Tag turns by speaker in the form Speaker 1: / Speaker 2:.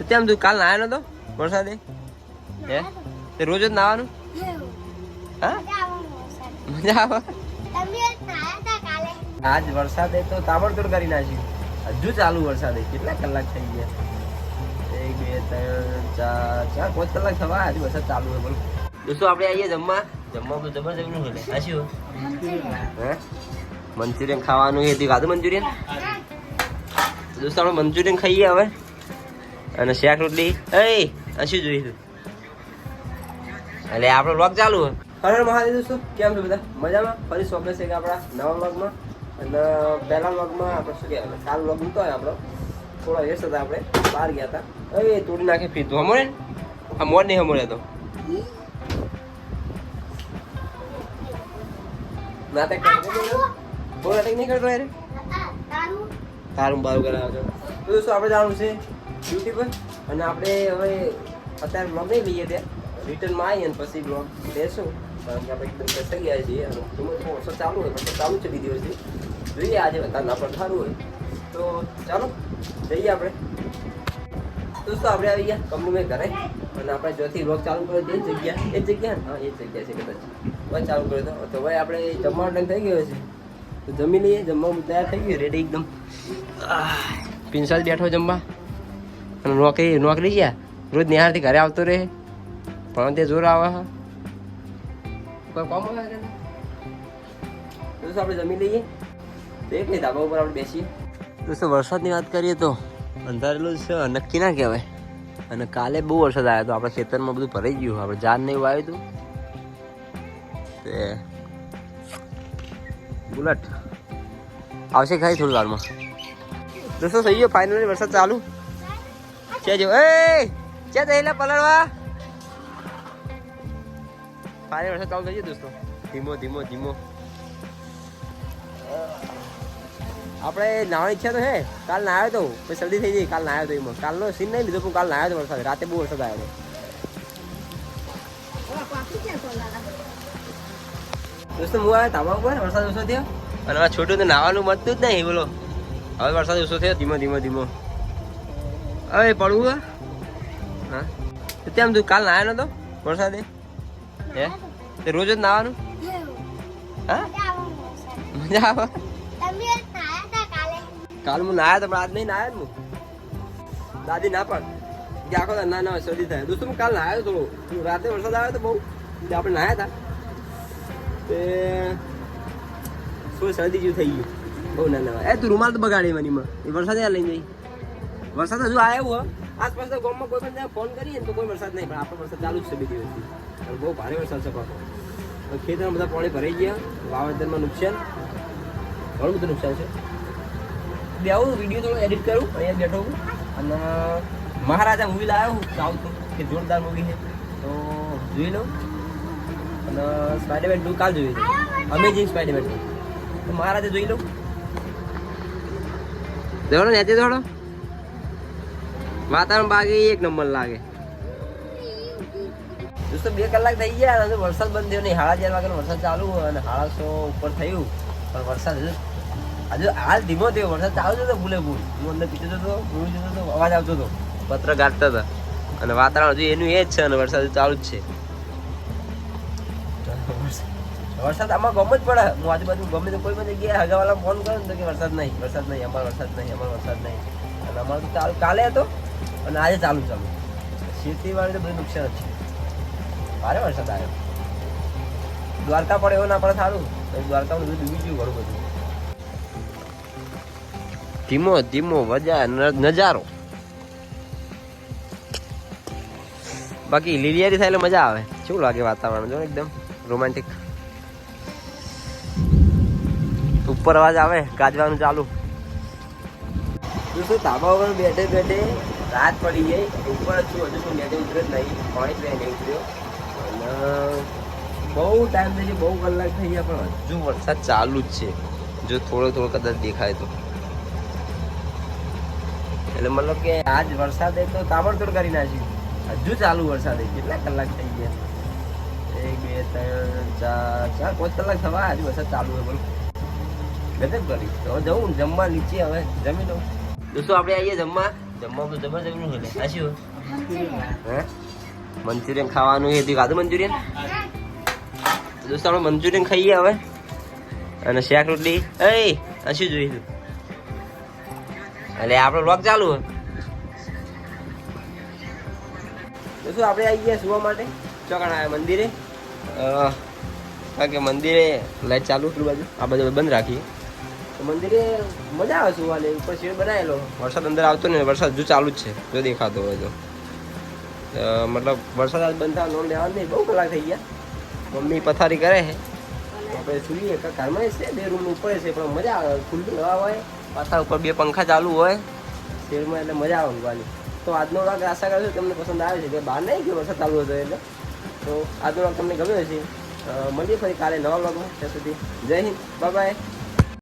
Speaker 1: તો તેમ તું કાલ નાયો નતો વરસાદે? હે? તે રોજ જ નાવાનું હા? મજા આવે? આજ વરસાદે તો તાબડતોડ કરી નાખ્યું. હજુ ચાલુ વરસાદે. કેટલા કલાક થઈ ગયા? એક બે ત્રણ ચાર ચાર પાંચ કલાક થવા. હજુ વરસાદ ચાલુ હોય બોલો. દોસ્તો આપણે આવીએ જમવા. જમવા બધું જબરનું હોય આ શું હે? મંચુરિયન ખાવાનું એ ખાધું મંચુરિયન? તો દોસ્તો આપણે મંચુરિયન ખાઈએ હવે. અને શેખ રોટલી. એ શું જોઈશું એટલે આપણો વ્લોગ ચાલુ હોય. હરે મહાદેવ દોસ્તો કેમ છો બધા? મજામાં? ફરી સ્વાગત છે કે આપણા નવા વ્લોગમાં અને પહેલા વ્લોગમાં આપણે શું કહેવાય કાલ વ્લોગ મૂકતો હોય આપણો. થોડા વ્યસ્ત હતા આપણે બહાર ગયા હતા. એ તોડી નાખે ફીધું. હમણે ને? આ મોડ નહીં હમણે તો નાટક નાટક નહીં કરતો તારું બારું કરાવે છે. તો દોસ્તો આપણે જાણવું છે ડ્યુટી પર. અને આપણે હવે અત્યારે બ્લોગ નહીં લઈએ ત્યાં. રિટર્નમાં આવીએ અને પછી બ્લોગ લેશું. કારણ કે આપણે એકદમ થઈ ગયા છીએ. અને ધીમો વરસાદ ચાલુ હોય વરસાદ ચાલુ છે બે દિવસથી જોઈએ આજે વધારે ના પણ સારું હોય. તો ચાલો, જઈએ આપણે. દોસ્તો આપણે આવી ગયા? કંપની ઘરે. અને આપણે જોથી બ્લોગ ચાલુ કર્યો તે જગ્યા, એ જગ્યા હા, એ જગ્યા છે કદાચ. બસ ચાલુ કર્યો હતો તો ભાઈ આપણે જમવાનો ટાઈમ થઈ ગયો છે. તો જમી લઈએ જમવાનું તૈયાર થઈ ગયું રેડી એકદમ. પિન્સાલ બેઠો જમવા. અને નોકરી નોકરી ગયા. રોજ નિહાળથી ઘરે આવતો રહે. પણ તે જોર આવે કોઈ કોમ આવે નહીં? દોસ્તો આપણે જમી લઈએ? તો એક નહીં ધાબા ઉપર આપણે બેસીએ. દોસ્તો વરસાદની વાત કરીએ તો? અંધારેલું છે, નક્કી ના કહેવાય. અને કાલે બહુ વરસાદ આવ્યો હતો આપણે ખેતરમાં બધું ભરાઈ ગયું. આપણે જાન ને એવું આવ્યું હતું. તે બુલેટ. આવશે ખાલી થોડી વારમાં. દોસ્તો થઈ ગયો ફાઇનલી વરસાદ ચાલુ? છે જો એ છે થયેલા પલળવા. ભારે વરસાદ ચાલુ થઈ ગયો દોસ્તો. ધીમો ધીમો ધીમો. આપણે નાવાની ઈચ્છા તો હે કાલ નાયો તો પછી શરદી થઈ ગઈ કાલ નાયો તો એમાં. કાલનો સીન નહીં લીધો પણ કાલ નાયો તો વરસાદ. રાતે બહુ વરસાદ આવ્યો દોસ્તો હું આવ્યો તાબા ઉપર વરસાદ ઓછો થયો. અને છોટું તો નાવાનું મળતું જ નહીં બોલો. હવે વરસાદ ઓછો થયો. ધીમો ધીમો ધીમો. હવે પડવું હે? તેમ તું કાલ નાયો નતો વરસાદે? હે? તે રોજ જ નાવાનું હા? મજા આવે? કાલ હું નાયા પણ આજ નહીં નાયા હું. દાદી ના પણ. કે આખો ના ના શરદી થાય. દોસ્તો, હું કાલ નાયો થોડો. રાતે વરસાદ આવ્યો તો બહુ. આપણે નાયા હતા તે શું શરદી જેવું થઈ ગયું. બહુ ના ના એ, તું રૂમાલ તો બગાડી મનીમાં એ વરસાદ લઈ જઈ. વરસાદ હજુ આવ્યો આસપાસ ગામમાં કોઈ પણ ફોન કરીએ ને તો કોઈ વરસાદ નહીં, પણ આપણો વરસાદ ચાલુ જ છે બે દિવસથી બહુ ભારે વરસાદ છે પાકો. ખેતરમાં બધા પાણી ભરાઈ ગયા, વાવેતરમાં નુકસાન. ઘણું બધું નુકસાન છે. બે આવું વીડિયો થોડો એડિટ કરું, અહીંયા બેઠો હું અને મહારાજા મૂવી લાવ્યો હું સાઉથનું કે જોરદાર મૂવી છે. તો જોઈ લઉં. અને સ્પાઈડરમેન ટુ કાલ જોઈ લઉં અમેઝિંગ સ્પાઈડરમેન ટુ તો મહારાજા જોઈ લઉં. જોડો ને જોડો વાતાવરણ બાકી એક નંબર લાગે. દોસ્તો બે કલાક થઈ ગયા અને વરસાદ બંધ થયો નહીં. સાડા ચાર વાગે વરસાદ ચાલુ અને સાડા સો ઉપર થયું. પણ વરસાદ હજુ હજુ હાલ ધીમો થયો. વરસાદ ચાલુ હતો ભૂલે ભૂલ. હું અંદર પીતો હતો ભૂલ જતો હતો અવાજ આવતો હતો. પત્ર ગાંઠતા હતા. અને વાતાવરણ હજુ એનું એ જ છે અને વરસાદ ચાલુ જ છે. વરસાદ આમાં ગમ જ પડે. હું આજુબાજુ ગમે તો કોઈ પણ જગ્યાએ હગાવાલા ફોન કર્યો ને તો કે વરસાદ નહીં વરસાદ નહીં અમારો વરસાદ નહીં અમારો વરસાદ નહીં. અને અમારો તો ચાલુ કાલે હતો. અને આજે ચાલુ ચાલુ. ખેતીવાડી તો બધું નુકસાન જ છે. ભારે વરસાદ આવ્યો દ્વારકા પણ એવો ના પડે સારું. દ્વારકામાં બધું ડૂબી ગયું ઘણું બધું. ધીમો ધીમો વજા નજારો. બાકી લીલિયારી થાય એટલે મજા આવે. કેવું લાગે વાતાવરણ? જો એકદમ રોમેન્ટિક ઉપર અવાજ આવે, ગાજવાનું ચાલુ. દોસ્તો ધાબા ઉપર બેઠે બેઠે રાત પડી ગઈ ઉપર છું હજુ શું નેટે ઉતરે જ નહીં પાણી જ નહીં ઉતર્યો. અને બહુ ટાઈમ થઈ ગયો બહુ કલાક થઈ ગયા પણ હજુ. વરસાદ ચાલુ જ છે. જો થોડો થોડો કદાચ દેખાય તો. એટલે મતલબ કે આજ વરસાદે તો તાબડતોડ કરી નાખ્યું. હજુ ચાલુ વરસાદ કેટલા કલાક થઈ ગયા? એક બે ત્રણ ચાર ચાર પાંચ કલાક થવા હજુ વરસાદ ચાલુ હોય બોલો. ગજબ કરી. તો જવું જમવા નીચે હવે જમી લઉં દોસ્તો આપણે આવીએ જમવા. આ શું હે? મંચુરિયન ખાવાનું એ ખાધું મંચુરિયન? દોસ્તો આપણે મંચુરિયન ખાઈએ હવે. અને શાક રોટલી. એ આ શું જોઈશું એટલે આપણો વ્લોગ ચાલુ હોય. દોસ્તો આપણે આવી ગયા સુવા માટે. ચોકણ આવ્યા મંદિરે. અ, કારણ કે મંદિરે લાઈટ ચાલુ. એટલું બાજુ. આ બધું બંધ રાખીએ. મંદિરે મજા આવે સુવાની ઉપર શેડ બનાવેલો. વરસાદ અંદર આવતો ને વરસાદ જો ચાલુ જ છે, જો દેખાતો હોય તો. મતલબ વરસાદ આજ બંધ થવા નોન લેવાનું નહીં, બહુ કલાક થઈ ગયા. મમ્મી પથારી કરે છે. આપણે સુઈએ ઘરમાં છે, બે રૂમ ઉપર છે, પણ મજા આવે, ખુલ્લી હવા હોય પાછા ઉપર બે પંખા ચાલુ હોય, શેરમાં એટલે મજા આવે ઊંઘવાની તો આજનો વ્લોગ આશા કરું તમને પસંદ આવે છે, કે બહાર નહીં ગયો વરસાદ ચાલુ હતો એટલે. તો આજનો વ્લોગ તમને ગમ્યો છે મળીએ ફરી કાલે નવા વ્લોગમાં, ત્યાં સુધી જય હિન્દ, બાય બાય.